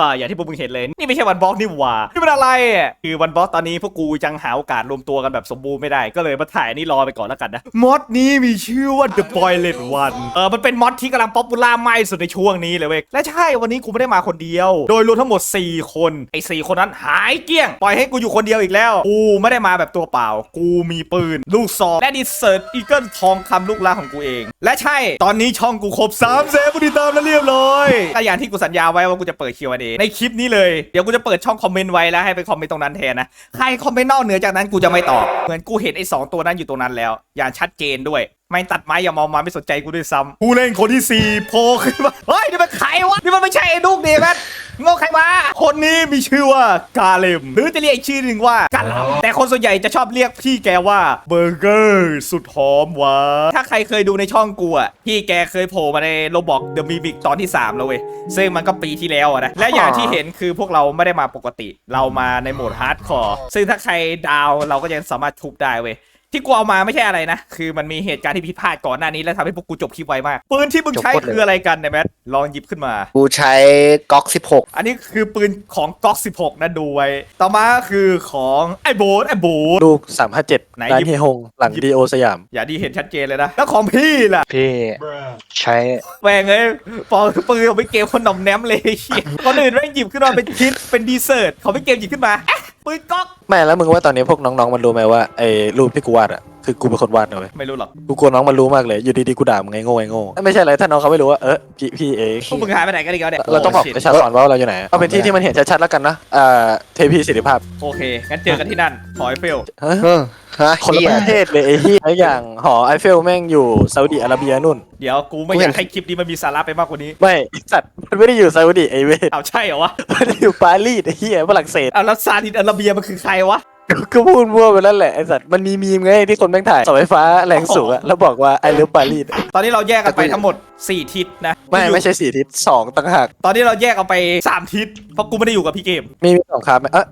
ก็อย่างที่พวกมึงเห็นเลย นี่ไม่ใช่วันบล็อกนี่หว่านี่มันอะไรอะคือวันบล็อกตอนนี้พวกกูยังหาโอกาสรวมตัวกันแบบสมบูรณ์ไม่ได้ก็เลยมาถ่ายนี่รอไปก่อนแล้วกันนะมอดนี้มีชื่อว่า The Boilet One เออมันเป็นมอดที่กำลังป๊อปปูล่ามากที่สุดในช่วงนี้เลยเว้ยและใช่วันนี้กูไม่ได้มาคนเดียว โดยรวมทั้งหมด 4 คนไอ้4คนนั้นหายเกลี้ยงปล่อยให้กูอยู่คนเดียวอีกแล้วกูไม่ได้มาแบบตัวเปล่า กูมีปืน ลูกซองและดิเซอร์อีเกิลทองคำลูกรักของกูเอง และใช่ตอนนี้ช่องกูครบ3แสนผู้ติดตามแล้วเรียบร้อยก็อย่างที่กูสัญญาไว้ว่ากูจะเปิด Q&A ในคลิปนี้เลย เดี๋ยวกูจะเปิดช่องคอมเมนต์ไว้แล้วให้ไปคอมเมนต์ตรงนั้นแทนนะ ใครคอมเมนต์นอกเหนือจากนั้นกูจะไม่ตอบ เหมือนกูเห็นไอ้สองตัวนั้นอยู่ตรงนั้นแล้ว อย่างชัดเจนด้วย ไม่ตัดไม้อย่ามองมาไม่สนใจกูด้วยซ้ำผู้เล่นคนที่4โผล่ขึ้นมาเฮ้ย นี่มันใครวะ นี่มันไม่ใช่ไอ้ลูกเดแมนงงใครมา คนนี้มีชื่อว่ากาเลม หรือจะเรียกอีกชื่อหนึ่งว่ากาลำแต่คนส่วนใหญ่จะชอบเรียกพี่แกว่าเบอร์เกอร์สุดหอมหวานถ้าใครเคยดูในช่องกูอะพี่แกเคยโผล่มาในโรบอกเดอะมิมิกตอนที่ 3 แล้วเว้ย ซึ่งมันก็ปีที่แล้วอะนะ และอย่างที่เห็นคือพวกเราไม่ได้มาปกติ เรามาในโหมดฮาร์ดคอร์ซึ่งถ้าใครดาวเราก็ยังสามารถทุบได้เว้ย ที่กูเอามาไม่ใช่อะไรนะ คือมันมีเหตุการณ์ที่ผิดพลาดก่อนหน้านี้แล้วทำให้พวกกูจบคลิปไวมาก ปืนที่มึงใช้จบหมดเลย คืออะไรกันเนี่ยแมทลองหยิบขึ้นมา กูใช้ก๊อกสิบหกอันนี้คือปืนของก๊อก16 นะดูไว้ ต่อมาคือของไอ้โบ๊ทไอ้โบ๊ท ลูกสามห้าเจ็ดไหนร้านหยิบเฮยฮง หลังดีโอสยาม อย่าดีเห็นชัดเจนเลยนะ แล้วของพี่ล่ะพี่ใช้แหวงเอ้ยปองปืนของพี่เกมคนหน่อมแนมเลยเชี่ยคนอื่นแม่งหยิบขึ้นมาเป็นคิดเป็นดีเซอร์ตของพี่เกมหยิบขึ้นมาเอ๊ะปืนก๊อก ไม่แล้วมึงว่าตอนนี้พวกน้องๆมันรู้ไหมว่าไอ้รูปที่กูวาดอะ คือกูเป็นคนวาดนะเว้ยไม่รู้หรอกกูกลัวน้องมันรู้มากเลย อยู่ดีๆกูด่ามึงไงโง่ไงโง่ไม่ใช่อะไรถ้าน้องเขาไม่รู้ว่าเออพี่พี่เองพวกมึงหายไปไหนกันอีกแล้วเนี่ยเราต้องบอกโ shit ประชาชนว่าเราอยู่ไหนเอาเป็นที่ที่มันเห็นชัดๆแล้วกันนะอ่าเทพีสิทธิภาพโอเคงั้นเจอกันที่นั่นขอไอเฟลฮะเออฮะคนละเหี้ยประเทศเลยไอ้ที่อย่างหอไอเฟลแม่งอยู่ซาอุดิอาระเบียนู่นเดี๋ยวกูไม่กูอเห็ยานกให้คลิปนี้มันมีสาระไปมากกว่านี้ไม่ไอ้สัตว์มันไม่ได้อยู่ซาอุดิไอเวยเอาใช่เหรอวะมันอยู่ปารีสไอ้เหี้ยฝรั่งเศสเอาแล้วซาดิสอาระเบียมันคือใครวะ ก็พูดมั่วไปแล้วแหละไอสัตว์มันมีมีมไงที่คนแม่งถ่ายเสาไฟฟ้าแรงสูงอะแล้วบอกว่าไอเลิฟปารีสตอนนี้เราแยกกันไปทั้งหมด 4 ทิศนะไม่ไม่ใช่สี่ทิศสองต่างหากตอนนี้เราแยกกันไป 3 ทิศเพราะกูไม่ได้อยู่กับพี่เกมมีมีสองครับไหมเอะ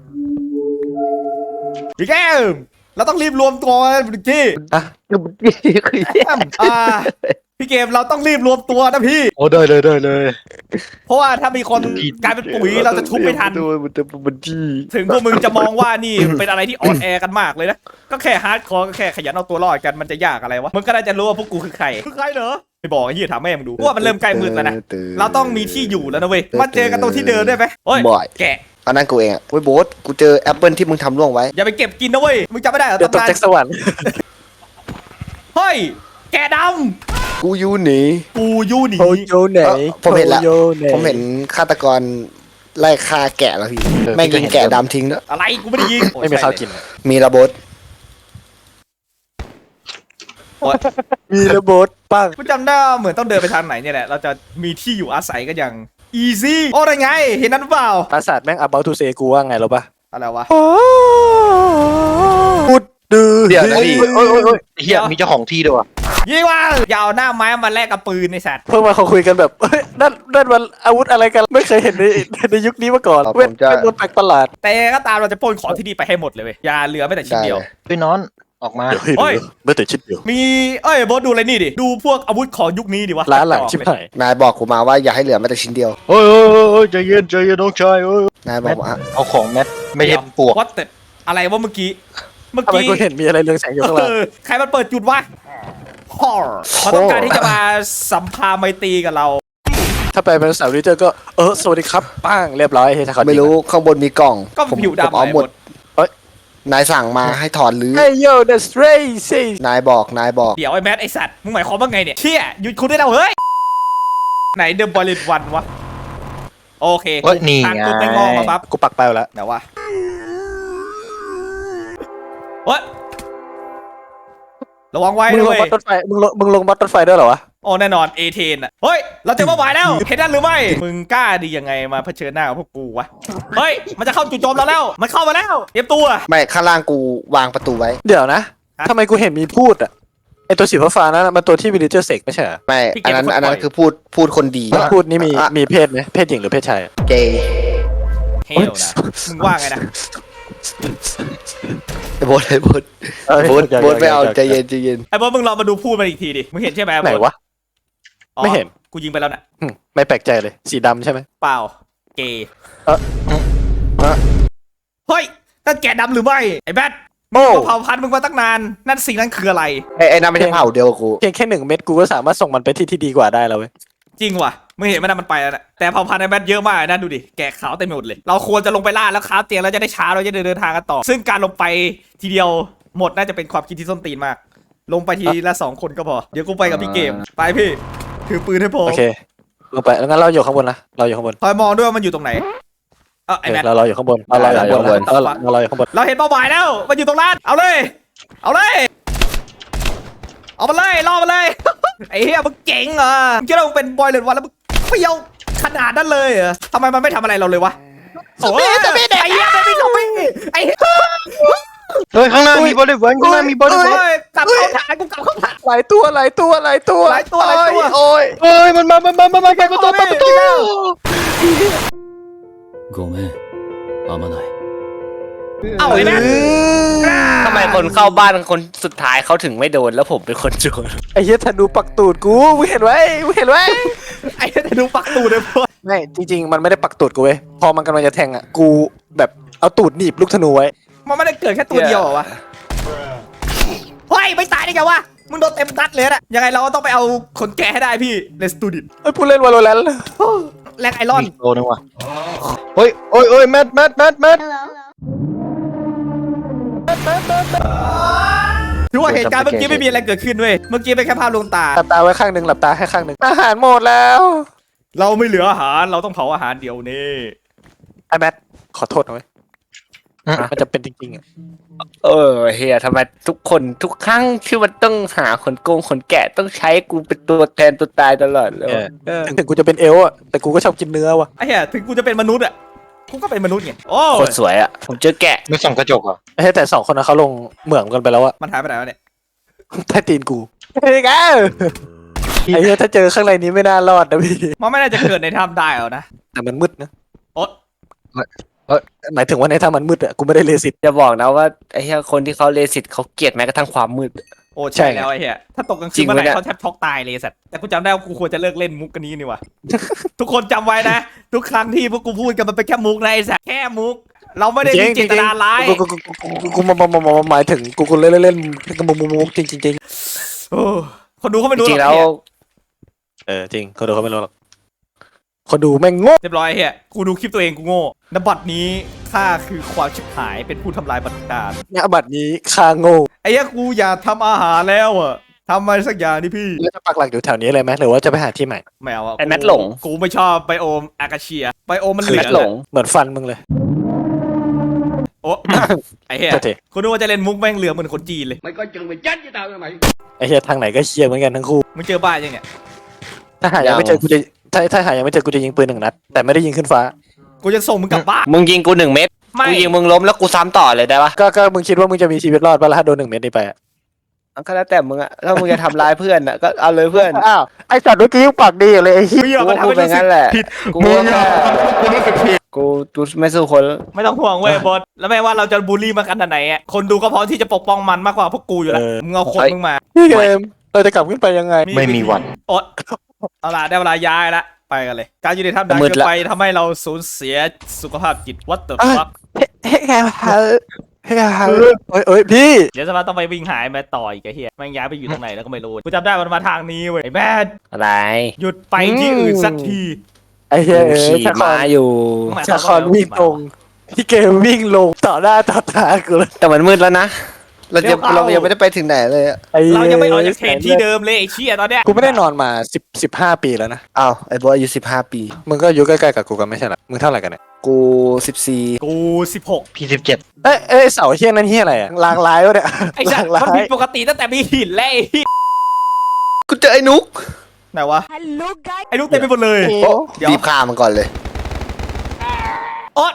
พี่เกมเราต้องรีบรวมตัวกันพี่กี้อะอ่า พี่เกมเราต้องรีบรวมตัวนะพี่ โอ้ได้เลยได้เลยเพราะว่าถ้ามีคนกลายเป็นปุ๋ยเราจะทุบไม่ทัน มันจะมันจี้ถึงพวกมึงจะมองว่านี่ เป็นอะไรที่อ่อนแอกันมากเลยนะ ก็แค่ฮาร์ดคอร์ก็แค่ขยันเอาตัวรอดกันมันจะยากอะไรวะ มึงก็น่าจะรู้ว่าพวกกูคือใครคือใครเหรอไม่บอกไอ้เหี้ยถามแม่มึงดูว่ามันเริ่มใกล้มืดแล้วนะ เราต้องมีที่อยู่แล้วนะเว้ย มาเจอกันตรงที่เดินได้ไหมโอ้ยบ่อยแกะอันนั้นกูเองอะเว้ยโบ๊ทกูเจอแอปเปิลที่มึงทำร่วงไว้ อย่าไปเก็บกินนะเว้ย มึงจำไม่ได้เหรอเดี๋ยวตกตำนานจากสวรรค์เฮ้ย แกะด กูอยูหนีำกูยูหนีโอโยไหนเอ้าผมเห็นแล้วโอโยไหนผมเห็นฆาตกรไล่ฆ่าแกะแล้วพี่แม่งยิงแกะดำทิ้งแล้วยอะไรกูไม่ได้ยิงไม่มีข้าวกิน มีระเบิดโอ๊ยมีระเบิดปังกูจำได้ว่าเหมือนต้องเดินไปทางไหนเนี่ยแหละ เราจะมีที่อยู่อาศัยกันอย่าง easy โอ้ได้ไง เห็นนั้นหรือเปล่า ปราสาทแม่ง about to say กูว่าไงรู้ปะอะไรวะพุด ดือเดี๋ยวนะพี่โอ้ยโอ้ยโอ้ยเฮียมีเจ้าของที่ด้วยวะยิงว่าอย่าเอาหน้าไม้มาแลกกับปืนไอ้สัตว์เพิ่งมาเขาคุยกันแบบเฮ้ยนั่นนั่นมันอาวุธอะไรกัน ไม่เคยเห็นในในยุคนี้มาก่อนเว้นเป็นตัวแปลกประหลาด แต่ก็ตามเราจะปล้นของที่นี่ไปให้หมดเลยเว้ยอย่าเหลือแม้แต่ชิ้นได้เดียวเลยพี่นอนออกมาเฮ้ยไม่แต่ชิ้นเดียวมีเอ้ยโบอสดูอะไรนี่ดิดูพวกอาวุธของยุคนี้ดิวะล้านหลังชิบหายนายบอกกูมาว่าอย่าให้เหลือแม้แต่ชิ้นเดียวโอ้ยโอ้ยโอ้ยโอ้ยใจเย็นใจเย็นน้องชายโอ้ยนายบอกว่าเอาของแมทไม่ใช่ปวกวัดแต่อะไรวะเมื่อกี้ เมื่อทำไมกี้กูเห็นมีอะไรเรืองแสงอยู่ข้างหลัง เออใครมันเปิดจุดวะฮอร์เขาต้องการที่จะมาสัมภาไมตรีกับเรา ถ้าไปเป็นสาวริเจอร์ก็เออสวัสดีครับป้างเรียบร้อยเฮ้ยถ้าเขาไม่รู้ข้างบนมีกล่องก็ผมผิวผมดำเอาหมดไอ้นายสั่งมาให้ถอนหรือ เฮ้ยโย่ that's crazy นายบอกนายบอก เดี๋ยวไอ้แมทไอ้สัตว์มึงหมายความว่าไงเนี่ยเชี่ยหยุดคุณได้แล้วเฮ้ย ไหนเดอะบอลเลนวันวะ โอเคเฮ้ยนี่ทางไงกูไปงอกมาปั๊บกูปักไปแล้วไหนวะ เฮ้ยระวังไว้มึงด้ลวงยบัตรถไฟมึงลงมึงลงบัตรถไฟด้วยเหรอวะโอ้แน่นอนเอเทนอะเฮ้ยเราเจอเป้าหมายแล้วเห็นนั่นหรือไม่มึงกล้าดียังไงมาเผชิญหน้ากับพวกกูวะเฮ้ยมันจะเข้าจู่โจมเราแล้ว มันเข้ามาแล้วเตรียมตัว ไม่ข้างล่างกูวางประตูไว้ เดี๋ยวนะฮะ ทำไมกูเห็นมีพูดอะไอตัวสีฟ้าๆนั้นอะมันตัวที่วิลเลเจอร์เสกไม่ใช่เหรอไม่ พี่เกอันนั้นเป็นคนอันนั้ปล่นอย คือพูดพูดคนดีพูดนี่มีอะมีเพศไหมเพศหญิงหรือเพศชายอะ เกย์เฮลนะมึงว่าไงนะ ไอ้โบดไอ้โบดเอ้ยโบดอย่าโบดไม่เอาอย่า ใจเย็นใจเย็นไอ้บอสมึงลองมาดูพูดมันอีกทีดิ มึงเห็นใช่ไหมไหนวะอ๋อไม่เห็น กูยิงไปแล้วน่ะหึไม่แปลกใจเลย สีดำใช่ไหม เปล่า เกย์เออเออเฮ้ยนั่นแกะดำหรือไม่ ไอ้แบทโอ้เผ่าพันธุ์มึงมาตั้งนาน นั่นสิ่งนั้นคืออะไร ไอ้ไอ้นั่นไม่ใช่เผ่าเดียวกับกู เพียงแค่หนึ่งเม็ดกูก็สามารถส่งมันไปที่ที่ดีกว่าได้แล้วเว้ย จริงว่ะไม่เห็นมันนะมันไปแล้วนะแต่เผ่าพันธุ์ไอ้แบทเยอะมากนะดูดิแกะขาวเต็มไปหมดเลย เราควรจะลงไปล่าแล้วค้าเตียงแล้วจะได้ช้าเราจะได้เดินทางกันต่อ ซึ่งการลงไปทีเดียวหมดน่าจะเป็นความคิดที่ส้นตีนมาก ลงไปทีละสองคนก็พอ เดี๋ยวกูไปกับพี่เกมไปพี่ถือปืนให้พอโอเคลงไปแล้วงั้นเราอยู่ข้างบนนะเราอยู่ข้างบนคอยมองด้วยว่ามันอยู่ตรงไหนเออไอ้แบทเราเราอยู่ข้างบนเราเราอยู่ข้างบนเราเราเราอยู่ข้างบนเราเห็นเป้าหมายแล้ว มันอยู่ตรงนั้นเอาเลย เอาเลย เอามาเลยล่อมาเลย ไอ้เหี้ยมึงเจ๋งเหรอมึงคิดว่ามึงเป็นบอยเลนวันแล้วมึงเปรี้ยวขนาดนั้นเลยเหรอทำไมมันไม่ทำอะไรเราเลยวะโอ้ยไอ้เหี้ยไม่ไม่ไม่ไอ้เหี้ย เฮ้ยข้างหน้ามีบริเวณข้างหน้ามีบริเวณ เฮ้ยกลับเข้าฐานกูกลับเข้าฐาน หลายตัวหลายตัวหลายตัว หลายตัวหลายตัว โอ้ย เฮ้ยมันมามันมามันมาเปิดประตูเปิดประตู ごめんあまない เอาไอ้แม่งทำไมคนเข้าบ้านคนสุดท้ายเขาถึงไม่โดนแล้วผมเป็นคนโดนไอ้เหี้ยธนูปักตูดกูมึงเห็นไว้มึงเห็นไว้ไอ้เหี้ยแต่ดูปักตูดเลยพวกไม่จริงๆ มันไม่ได้ปักตูดกูเว้ยพอมันกำลังจะแทงอะกูแบบเอาตูดหนีบลูกธนูไว้ มันไม่ได้เกิดแค่ตัวเดียวเหรอวะเฮ้ยไม่ตายได้ไงวะมึงโดนเต็มตัดเลยนะยังไงเราก็ต้องไปเอาขนแกะให้ได้พี่ Let's do it ไอ้ยผู้เล่นวาโลแรนต์แลกไอรอนมีโตนึงว่ะเฮ้ยโอ้ยโอ้ยแมทแมทแมทแมท ถือว่าเหตุการณ์เมื่อกี้ไม่มีอะไรเกิดขึ้นเว้ย เมื่อกี้เป็นแค่ภาพลวงตา หลับตาไว้ข้างหนึ่งหลับตาให้ข้างหนึ่งอาหารหมดแล้ว เราไม่เหลืออาหาร เราต้องเผาอาหารเดียวนี่ไอ้แมทขอโทษนะเว้ยมันจะเป็นจริงๆอะเออเฮียทำไมทุกคนทุกครั้งที่มันต้องหาคนโกงคนแกะต้องใช้กูเป็นตัวแทนตัวตายตลอดเลยเออถึงถึงกูจะเป็นเอลอะแต่กูก็ชอบกินเนื้อว่ะไอ้เหี้ยถึงกูจะเป็นมนุษย์อะ กูก็เป็นมนุษย์ไงโอ้โคตรสวยอะ ผมเจอแกะไม่ส่องกระจกเหรอไอ้เหี้ยแต่สองคนนั้นเขาลงเหมืองกันไปแล้วอะมันหายไปไหนวะเนี่ยใต้ตีนกูเฮ้ยแกไอ้เหี้ยถ้าเจอข้างในนี้ไม่น่ารอดนะพี่มันไม่น่าจะเกิดในถ้ำได้หรอกนะ แต่มันมืดนะโอ๊ะหมายถึงว่าในถ้ามันมืดอะกูไม่ได้เลสิตจะบอกนะว่าไอ้เฮียคนที่เขาเลสิตเขาเกลียดแม้กระทั่งความมืด โอ้ใช่ใช่แล้วไอ้เหี้ยถ้าตกกลางคืจรินงเมื่อไหร่ปะเนี่ย เขาแทบช็อกตายเลยสัตว์แต่กูจำได้ว่ากูควรจะเลิกเล่นมุกกันนี้นี่ว่ะทุกคนจำไว้นะ ทุกครั้งที่พวกกูพูดกันมันเป็นแค่มุกนะไอ้สัตว์แค่มุก เราไม่ได้มีเจตนาร้ายกูกูกูกูกูกูมามามามาหมายถึงกูกูเล่นเล่นเล่นกูมุมมุมจริงจริงจริงโอ้คนดูเขาไม่จรู้หรริองกๆแล้วไอ้เหี้ยเออจริงคนดูเขาไม่รู้หรอก คนดูแม่งโง่เรียบร้อยไอ้เฮียกูดูคลิปตัวเองกูโง่นบัตรนี้ข้าคือความชิบหายเป็นผู้ทำลายบัตรการเนี่ยบัตรนี้คาโง่ไอ้เหี้ยกูอยากทำอาหารแล้วอะทำอะไรสักอย่างนี่พี่ แล้วจะปักหลักอยู่แถวนี้เลยไหมหรือว่าจะไปหาที่ใหม่ ไม่เอาอะไอ้แมทหลง กูไม่ชอบไบโอมอากาเชีย ไบโอมมันเหคือลืแมองทหลง เหมือนฟันมึงเลย โอ้ ไอ้เหี้ยโทษที กูนึกว่าจะเล่นมุกแม่งเหลืองเหมือนคนจีนเลย Mày coi chừng mày chết với tao nha mày ไอ้เหี้ยทางไหนก็เชียร์เหมือนกันทั้งคู่มึงเจอบ้านยังเนี่ยถ้าหายังไม่เจอกูจะ ถ้าถ้าหายังไม่เจอกูจะยิงปืนหนึ่งนัด แต่ไม่ได้ยิงขึ้นฟ้า กูจะส่งมึงกลับบ้าน มึงยิงกูหนึ่งเม็ดไม่ กูยิงมึงล้มแล้วกูซ้ำต่อเลยได้ปะก็ก็มึงคิดว่ามึงจะมีชีวิตรอดปะล่ะถ้าโดนหนึ่งเม็ดนี้ไปอะก็แล้วแต่มึงอะถ้ามึงจะทำร้ายเพื่อนอะก็เอาเลยเพื่อนอ้าวไอสัตว์เมื่อกี้ยังปากดีอยู่เลยไอ้เหี้ย มึงอย่ากูมาทำพูดให้ไปรู้สึงั้กนแหละผิด กูก็แค่กูกูไม่สู้คนไม่ต้องห่วงเว้ยบอสแล้วแม้ว่าเราจะบูลลี่มันขนาดไหนอะคนดูก็พร้อมที่จะปกป้องมันมากกว่าพวกกูอยู่แล้ว มึงเอาคนมึงมาพี่เกมเราจะกลับขึ้นไปยังไง ไม่มีวันโอ๊ตเอาล่ะได้เวลาย้ายละ ไปกันเลย การอยู่ในถ้ำนานมืดเกินละ ไปทำให้เราสูญเสียสุขภาพจิต what the อะ fuck เฮ้ยเฮ้ยแกฮะเฮ้ยแกฮะเอ้ยเอ้ยพี่ เดี๋ยวสมาต้องไปวิ่งหายมาต่ออีกไอ้เฮียแม่งย้ายไปอยู่ตรงไหนแล้วก็ไม่รู้กูจำได้มันมาทางนี้เว้ยไอ้แม่อะไรหยุดไปที่อื่นสักทีไอ้เหี้ยกูเอ้ยขี่ชาคอม้านอยู่ ชาคอนวิ่งลงพี่เกมวิ่งลงต่อหน้าต่อตากูเลยแต่มันมืดแล้วนะ เราจะเรายังไม่ได้ไปถึงไหนเลยอะไอ้เรายังไม่ออกจากเขตที่เดิมเลยไอ้เชี่ยตอนเนี้ยกูไม่ได้นอนมาสิบสิบห้าปีแล้วนะอ้าวไอ้บอยอายุสิบห้าปี มึงก็อายุใกล้ๆกับกูกันไม่ใช่เหรอมึงเท่าไหร่กันเนี่ยกูสิบสี่กูสิบหกพี่สิบเจ็ดเอ้ยเอ้ยเสาเฮี้ยนั่นเฮี้ยอะไรอะลางร้ายวะเนี่ยไอ้สัลาตงว์ร้ามันยผิดปกติตั้งแต่มีหินแล้วไอ้เหี้ยกูเจอไอ้นุกไหนวะ Hello guys ไอ้ลูกเต็มไปหมดเลย โอ้เดี๋ยว รีบฆ่ามันก่อนเลยโอ๊ต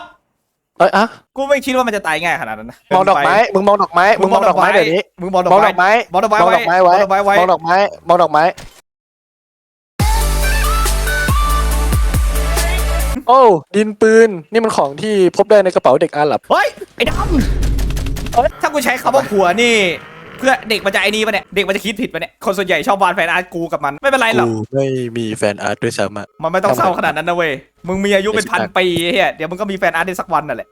เอ้ยอะกูไม่คิดว่ามันจะตายง่ายขนาดนั้นนะมองดอกไม้ มึงมองดอกไม้ มึงมองดอกไม้เดี๋ยวนี้ มึงมองดอกมองไม้ดอกไม้ มองดอกไม้มองดอกไม้ไว้ มองดอกไม้ไว้ มองดอกไม้ มองดอกไม้ โอ้ดินปืน นี่มันของที่พบได้ในกระเป๋าเด็กอาหรับ เฮ้ย ไอ้ดำถ้ากูใช้คำว่าผัวนี่ พื่อเด็กมันจะไอ้นี่ปะเนี่ยเด็กมันจะคิดผิดปะเนี่ยคนส่วนใหญ่ชอบวาดแฟนอาร์ตกูกับมันไม่เป็นไรหรอกกูไม่มีแฟนอาร์ตด้วยซ้ำอะมันไม่ต้องเศร้าขนาดนั้นนะเว้ยมึงมีอายุเป็นพันปีไอ้เฮียเดี๋ยวมึงก็มีแฟนอาร์ตได้สักวันนั่นแหละ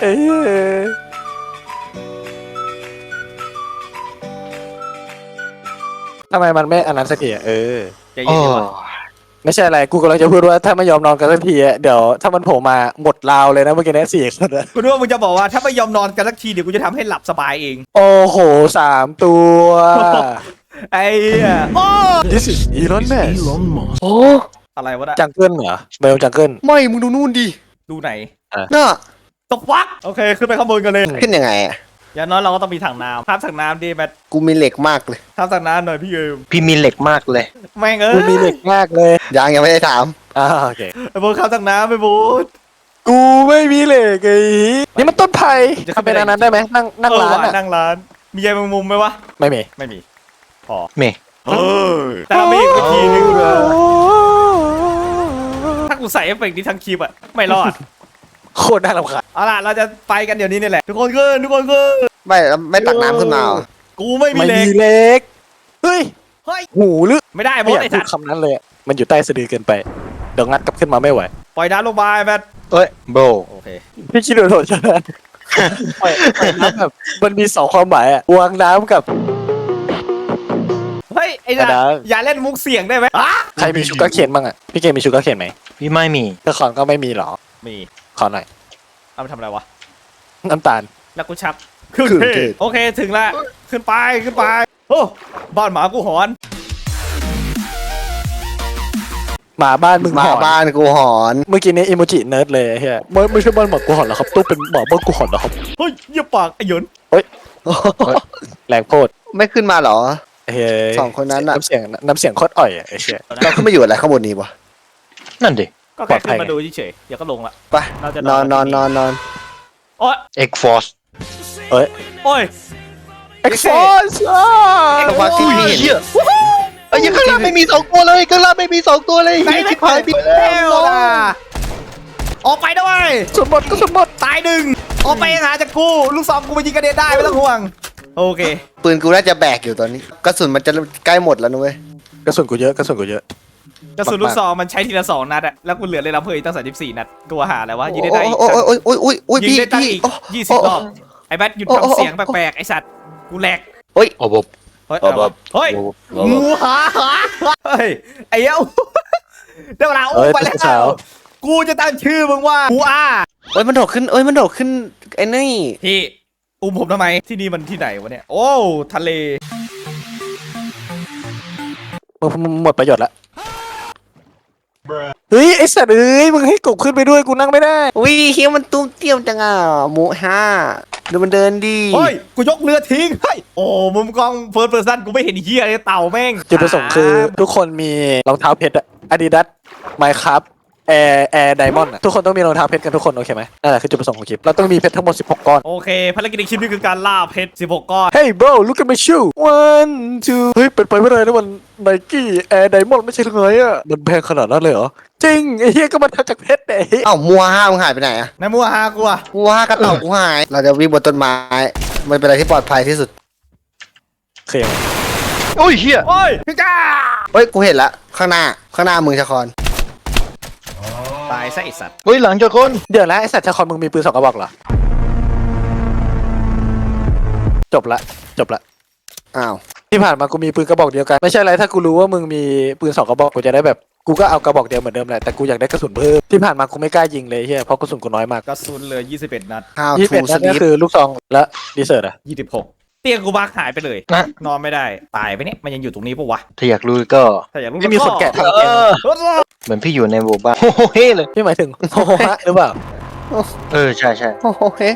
เอ้ยทำไมมันไม่อันนั้นสักทีอะเออใจเย็นดีกว่า ไม่ใช่อะไร กูกำลังจะพูดว่าถ้าไม่ยอมนอนกันสักทีอะเดี๋ยวถ้ามันโผล่มาหมดราวเลยนะเมื่อกี้เนี้สี่คนอะกูนึกว่ามึงจะบอกว่าถ้าไม่ยอมนอนกันสักทีเดี๋ยวกูจะทำให้หลับสบายเอง โอ้โหสามตัวไอ้เหี้ยโอ้ This is Elon Musk โอ้อะไรวะน่ะจังเกิลเหรอเบลจังเกิลไม่มึงดูนู่นดิดูไหนน่ะตกวักโอเคขึ้นไปข้างบนกันเลยขึ้นยังไงอะ อย่างน้อยเราก็ต้องมีถังน้ำภาพถังน้ำดิแมทกูมีเหล็กมากเลย ภาพถังน้ำหน่อยพี่เอิมพี่มีเหล็กมากเลยแม่งเอ้กูยมีเหล็กมากเลยยังยังไม่ได้ถาม อ่าโอเค ไอ้บูธข้ามถังน้ำไปบูธ กูไม่มีเหล็กไอ้นี่มันต้นไผ่จะขึ้ทำนไปเป็นอันนั้นได้ไหมนั่งนั่งเออร้านว่ะอะนั่งร้าน มีใยแมงมุมไหมวะ ไม่มีไม่มี พอเมย์เออแต่ถ้ามีอีกวิธีนึงถ้ากูใส่เอฟเฟกต์นี้ทั้งคลิปอะไม่รอด โคตรน่ารำคาญเอาล่ะเราจะไปกันเดี๋ยวนี้นี่แหละ ทุกคนขึ้นทุกคนขึ้นไม่ไม่ตักน้ำขึ้นมาเหรอกูไม่มีไม่เหล็มีกเหล็ก เฮ้ย เฮ้ยหูหรือไม่ได้ไม่บูอธยากไอ้พูสัดตว์คำนั้นเลยอะมันอยู่ใต้สะดือเกินไป เดี๋ยวงัดกลับขึ้นมาไม่ไหว ปล่อยน้ำลงมาไอ้แมทเอ้ยโบโอเคพี่คิดดูโถชนะปล่อยปล่อยน้ำแบบมันมีสองความหมายอะวางน้ำกับ เฮ้ยไอ้สัตกระดาษว์อย่าเล่นมุกเสียงได้ไหมอะใครมีชูการ์เคนบ้างอะพี่เกมมีชูการ์เคนไหมพี่ไม่มีถ้าขอนก็ไม่มีหรอ มี ขอหน่อย เอาไปทำอะไรวะน้ำตาลแล้วกูชักครึ่งเทศโอเคถึงแล้วขึ้นไปขึ้นไปโอ้บ้านหมากูหอน หมาบ้านมึงมาหอนบ้านกูหอน เมื่อกี้นี้อิโมจิเนิร์ดเลยไอ้เฮียไม่ไม่ใช่บ้านหมากูหอนหรอกครับต้องเป็นหมาบ้านกูหอนเหรอครับเฮ้ยเยี่ยปากไอ้หยนแรงโพดไม่ขึ้นมาเหรอ ไอ้เฮ้ยสองคนนั้นน่ะ น้ำเสียงน้ำเสียงโคตรอ่อยอะไอ้เชี่ยเราขึ้นมาอยู่อะไรข้างบนนี้วะนั่นดิ ก็แค่ปลอดภัขึ้ยนมาดูเฉยๆเดี๋ยวก็ลงละไปเราจะนอนนอนนอนนอนโอ้ยเอ็กฟอร์สเอ้ยโอ้ยเอ็กซ์ฟอร์สจังหวะที่พี่เห็นเหี้ยไอ้ยังข้างล่างไม่มีสองตัวเลยข้างล่างไม่มีสองตัวเลยไหนเหี้ยไม่ชิบหายไปเร็วนะออกไปด้วยสมบัติก็สมบัติตายหนึ่งออกไปหาจากกูลูกซองกูไปยิงกระเด็นได้ไม่ต้องห่วงโอเคปืนกูน่าจะแบกอยู่ตอนนี้กระสุนมันจะใกล้หมดแล้วนุ้ยกระสุนกูเยอะกระสุนกูเยอะ กระสุนลูกซองมันใช้ทีละสองนัดอะแล้วกูเหลือเลยลำเพลอีกตั้งสามสิบสี่นัดกูหาอะไรวะยิงได้ตั้งอีกโอ้ยโอ้ยโอ้ยโอ้ยโอ้ยยิงพี่ได้ตั้งพี่อีกโอ้ยี่สิบโอ้รอบไอ้แบทหยุดโอ้โอ้ทำเสียงแปลกๆไอ้สัตว์กูแหลกโอ้บบเฮ้ยอะไรวะเฮ้ยงูหาเฮ้ยไอ้เอ้าได้เวลาอุ้มไปแล้วกูจะตั้งชื่อมึงว่ากูอาโอ้ยมันโดดขึ้นโอ้ยมันโดดขึ้นไอ้นี่พี่อุ้มผมทำไมที่นี่มันที่ไหนวะเนี่ยโอ้ทะเลมึงมึงหมดประโยชน์ละ เฮ้ยไอ้สัตว์เอ้ยมึงให้กบขึ้นไปด้วยกูนั่งไม่ได้อุ้ยเฮียมันตุ้มเตี้ยมจังอะหมูห้าดูมันเดินดีเฮ้ยกูยกเรือทิ้งเฮ้ยโอ้มุมกล้องเฟิร์สเพอร์ซันกูไม่เห็นเฮียเลยเต่าแม่งจุดประสงค์คือทุกคนมีรองเท้าเพชรอะอาดิดาสไมครับ แอร์แอร์ไดมอนด์ทุกคนต้องมีรองเท้าเพชรกันทุกคนโอเคไหมนั่นแหละคือจุดประสงค์ของคลิป เราต้องมีเพชรทั้งหมด 16 ก้อน โอเค ภารกิจในคลิปนี้คือการล่าเพชร 16 ก้อน Hey bro look at my shoe one two เฮ้ย เป็นไปไม่ได้นะมันไนกี้แอร์ไดมอนด์ไม่ใช่หรือไงอะมันแพงขนาดนั้นเลยเหรอ จริง ไอ้เหี้ยก็มันทำจากเพชรเนี่ยไอ้เหี้ยเอ้ามัวห้ามึงหายไปไหนอะนายมัวฮากูอะมัวห้ากระเต่ากูหาย เราจะวิ่งบนต้นไม้ มันเป็นอะไรที่ปลอดภัยที่สุดโอเคโอ้ยเฮียโอ้ยพี่ก้าเฮ้ยกูเห็นละข้างหน้าข้างหน้ามึงชะคอน ตายซะไอสัตว์เฮ้ยหลังจากคนเดี๋ยวนะไอสัตว์ชาคอนมึงมีปืนสองกระบอกเหรอ จบละ จบละ อ้าว ที่ผ่านมากูมีปืนกระบอกเดียวกัน ไม่ใช่อะไรถ้ากูรู้ว่ามึงมีปืนสองกระบอกกูจะได้แบบกูก็เอากระบอกเดียวเหมือนเดิมแหละแต่กูอยากได้กระสุนเพิ่มที่ผ่านมากูไม่กล้ายิงเลยเฮียเพราะกระสุนกูน้อยมากกระสุนเหลือ 21 นัด How ยี่ to สิบนั่นก็ sleep คือลูกซองและดีเซอร์อะ 26 เตียงกูบักหายไปเลย นะ นอนไม่ได้ ตายไปเนี่ยมันยังอยู่ตรงนี้ปะวะถ้าอยากรู้ก็ถ้าอยากรู้ไม่มีคนแกะทางเอเกม อเหมือนพี่อยู่ในโบบ้าโอ้โหเฮ้เลยพี่หมายถึงโอ้โหฮะหรือเปล่าเออใช่ใช่โอ้โหเฮ้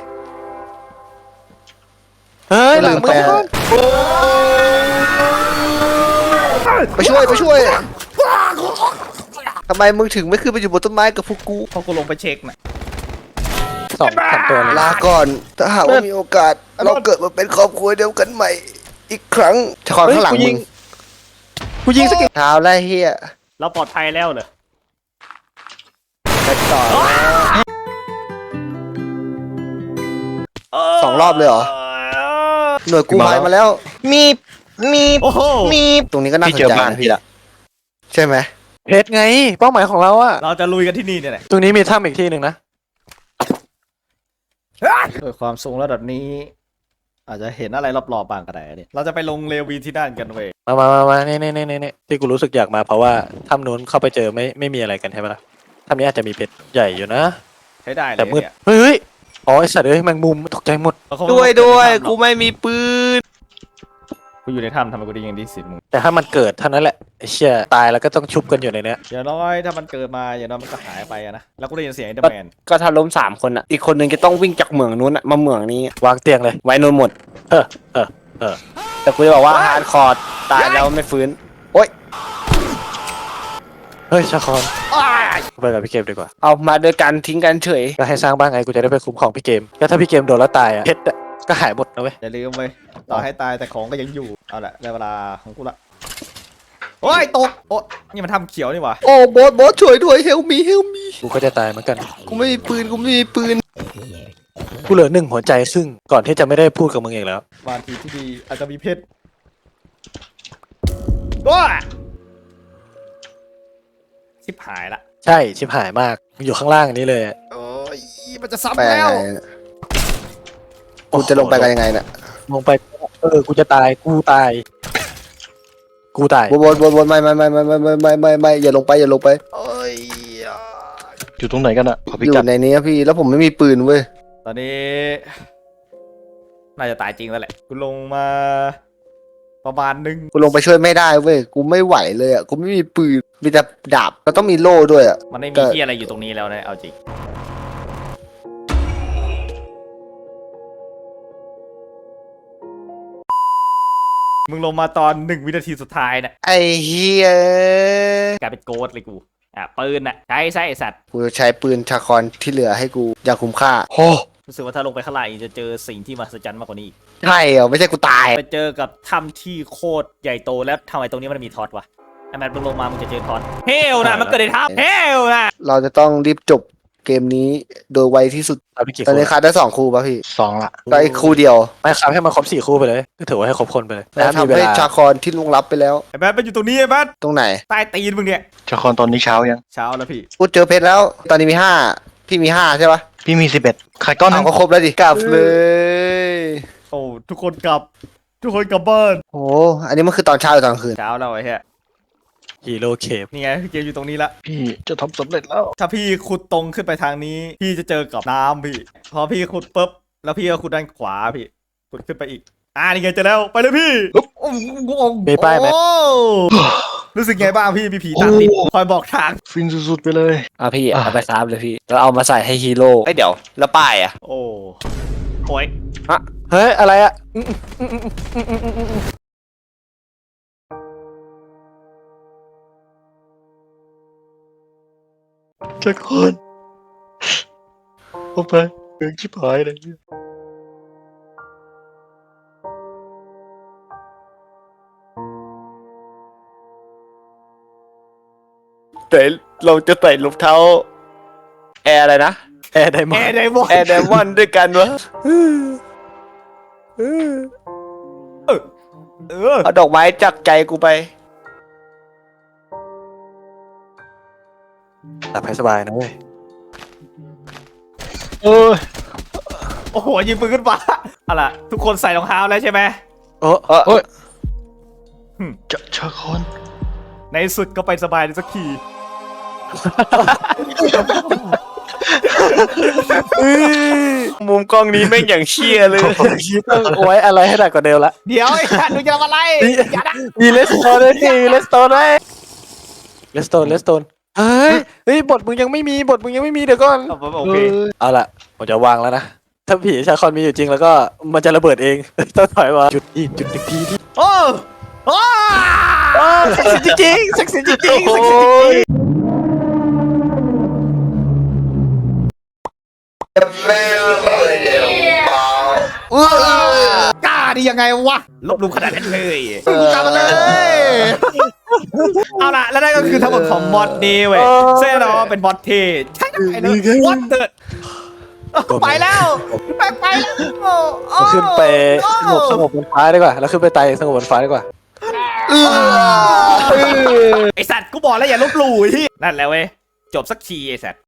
เฮ้ยหลังมึงลืมแปลไปช่วยไปช่วยทำไมมึงถึงไม่ขึ้นไปอยู่บนต้นไม้กับพวกกู พอกูลงไปเช็คน่ะ สองสามตัวเลยลาก่อนถ้าหากว่ามีโอกาส เราเกิดมาเป็นครอบครัวเดียวกันใหม่ อีกครั้งชะคอนข้างหลังมึงกูยิงสกิลเท้าไล่เฮียเราปลอดภัยแล้วเลยไปต่อสองรอบเลยเหรอ หน่วยกู้ภัยมาแล้ว มีบมีบโอ้โหมีบตรงนี้ก็น่าพี่สนเจอใจบ้านนะพี่ละใช่ไหมเพชรไง เป้าหมายของเราอะเราจะลุยกันที่นี่เนี่ยแหละตรงนี้มีถ้ำอีกที่หนึ่งนะ ด้วยความสูงระดับนี้ อาจจะเห็นอะไรรอบๆบางก็ได้เนี่ยเราจะไปลงเลวีที่ด้านกันเว้ยมามามามานี่นี่นี่นี่ที่กูรู้สึกอยากมาเพราะว่าถ้ำนู้นเข้าไปเจอไม่ไม่มีอะไรกันใช่ไหมล่ะถ้ำนี้อาจจะมีเพชรใหญ่อยู่นะ ใช้ได้เลยแต่มืดเนี่ยเฮ้ยเฮ้ยอ๋อไอสัตว์เอ้ยแมงมุมตกใจหมดเขาด้วยด้วยเขากูไม่มีปืน กูอยู่ในถ้ำทำไมกูได้ยิงดีสิมึงแต่ถ้ามันเกิดเท่านั้นแหละไอ้เชี่ยตายแล้วก็ต้องชุบกันอยู่ในเนี้ยอย่างน้อยถ้ามันเกิดมาอย่างน้อยมันก็หายไปอะนะแล้วกูได้ยินเสียงไอ้เดอร์แมนก็ถ้าล้มสามคนอะ อีกคนนึงจะต้องวิ่งจากเหมืองนู้นอะมาเหมืองนี้ วางเตียงเลย ไว้นู่นหมด เออเออเออ แต่กูจะบอกว่าฮาร์ดคอร์ดตายแล้วไม่ฟื้นเฮ้ยชาคอนไปกับพี่เกมดีกว่า เอามาด้วยกันทิ้งกันเฉย ก็ให้สร้างบ้านไงกูจะได้ไปคุ้มครองพี่เกมก็ถ้าพี่เกมโดนแล้วตายอะเพชรอะ ก็หายหมดนะเว้ยอย่าลืมเว้ยต่อให้ตายแต่ของก็ยังอยู่ เอาละได้เวลาของกูละโอ้ยตก โอ้นี่มันทำเขียวนี่หว่า โอ้บอสบอสช่วยด้วยเฮลมีเฮลมีกูก็จะตายเหมือนกัน กูไม่มีปืน กูไม่มีปืน กูเหลือหนึ่งหัวใจซึ่งก่อนที่จะไม่ได้พูดกับมึงอีกแล้วบางทีที่ดีอาจจะมีเพชรว้าชิบหายละ ใช่ชิบหายมากมึงอยู่ข้างล่างนี้เลยอะโอ้ยมันจะไปซ้ำยังแล้วไงเนี่ย กูจะลงไปกันยังไงเนี่ยลงไป เออ กูจะตาย กูตาย กูตายบนบนบนบนไม่ไม่ไม่ไม่ไม่ไม่ไม่ไม่ไม่อย่าลงไปอย่าลงไปโอ้ยอยู่ตรงไหนกันอะขออพิยู่กัดในนี้อะพี่แล้วผมไม่มีปืนเว้ยตอนนี้ น่าจะตายจริงแล้วแหละกูลงมา ประมาณหนึงกูลงไปช่วยไม่ได้เว้ยกูไม่ไหวเลยอะกูไม่มีปืนมีแต่ดาบก็ต้องมีโล่ด้วยอะ มันไม่ก็มีที่อะไรอยู่ตรงนี้แล้วนะเอาจริง มึงลงมาตอนหนึ่งวินาทีสุดท้ายน่ะไอ้เฮียกลายเป็นโกดเลยกู อะปืนน่ะใช้ใช้ไอ้สัตว์ กูจะใช้ปืนชาคอนที่เหลือให้กูอย่างคุ้มค่าโอ้รู้สึกว่าถ้าลงไปข้างล่างอีกจะเจอสิ่งที่มหัศจรรย์มากกว่านี้อีกใช่เหรอไม่ใช่กูตาย ไปเจอกับถ้ำที่โคตรใหญ่โตแล้วทำไมตรงนี้มันมีท็อตวะไอ้แมนมึงลงมามึงจะเจอท็อตเฮลนะมันเกิดในถ้ำเฮลนะเราจะต้องรีบจบ เกมนี้โดยไวที่สุดเอาพี่กี่ตอนคู่นี้คัดได้สองคู่ป่ะพี่สองละได้คู่เดียวไม่ครับให้มันครบสี่คู่ไปเลยก็ถือว่าให้ครบคนไปเลยแล้วถ้ามีทำเวให้ลาชาคอนที่ลุงรับไปแล้ว ไอ้แมนมันอยู่ตรงนี้ไอ้แมนตรงไหนใต้ตีนมึงเนี่ยชาคอนตอนนี้เช้ายัง เช้าแล้วพี่กูเจอเพชรแล้ว ตอนนี้มีห้าพี่มีห้าใช่ปะพี่มีสิบเอ็ดขายก้อนหนึเอางก็ครบแล้วดิกลับเลยโอ้ทุกคนกลับ ทุกคนกลับบ้านโอ้อันนี้มันคือตอนเช้าหรือตอนกลางคืนเช้าแล้วไอ้เหี้ย ฮีโร่เคปนี่ไงพี่เกมอยู่ตรงนี้ละ พี่จะทำสำเร็จแล้ว ถ้าพี่ขุดตรงขึ้นไปทางนี้ พี่จะเจอกับน้ำพี่ พอพี่ขุดปุ๊บ แล้วพี่ก็ขุดด้านขวาพี่ ขุดขึ้นไปอีก อ่านี่ไงเจอแล้ว ไปเลยพี่โอ้โหมีป้ายไหม โอ้รู้สึกไงบ้างพี่มีผีตามติดคอยบอกทาง ฟินสุดๆไปเลย อะพี่เอาไปครับเลยพี่แล้วเอามาใส่ให้ฮีโร่ไอยเดี๋ยวแล้วป้ายอะ โอ้โอ้ยเฮ้ยอะไรอะ ชาคอนโอ้ไปเบืองชิบหายเลยแต่เราจะใส่รองเท้า แอร์อะไรนะ แอร์ไดมแออนร์ด์ไดมอนแอร์ไดมอนด์ด้วยกันวะเออเอาดอกไม้จากใจกูไป หลับให้สบายนะเว้ยโอ้ยโอ้โหยิงปืนขึ้นฟ้าเอาล่ะทุกคนใส่รองเท้าแล้วใช่ไหม โอ้เออโอ้ยจะชาคอนในที่สุดก็ไปสบายสักทีมุมกล้องนี้แม่งอย่างเชี่ยเลยต้องไว้อะไรให้หนักกว่าเดิมละเดี๋ยวไอ้สัตว์มึงจะทำอะไรอย่านะมีเลสโตนด้วยสิเลสโตนด้วยเลสโตนเลสโตน เฮ้ยเฮ้ยบทมึงยังไม่มีบทมึงยังไม่มีเดี๋ยวก่อนโอเคเอาล่ะผมจะวางแล้วนะถ้าผีชาคอนมีอยู่จริงแล้วก็มันจะระเบิดเอง ต้องถอยมาจุดอีกจุดอีกทีที่โอ้โอ้ศักดิ์สิทธิ์จริงๆศักดิ์สิทธิ์จริงๆศักดิ์สิทธิ์จริงๆกล้าดียังไงวะลบหลู่ขนาดนั้นเลยกล้ามาเลย เอาล่ะแล้วนั่นก็คือทั้งหมดของมอดนี้เว้ยเส้นเราว่าเป็นมอดที่ใช่ได้นะ What the ไปแล้วแม่งไปแล้วโอ้โอ้เราขึ้นไปสงบสงบบนฟ้าดีกว่าเราขึ้นไปไต่สงบบนฟ้าดีกว่าไอสัตว์กูบอกแล้วอย่าลบหลู่ที่นั่นแหละเว้ยจบสักทีไอสัตว์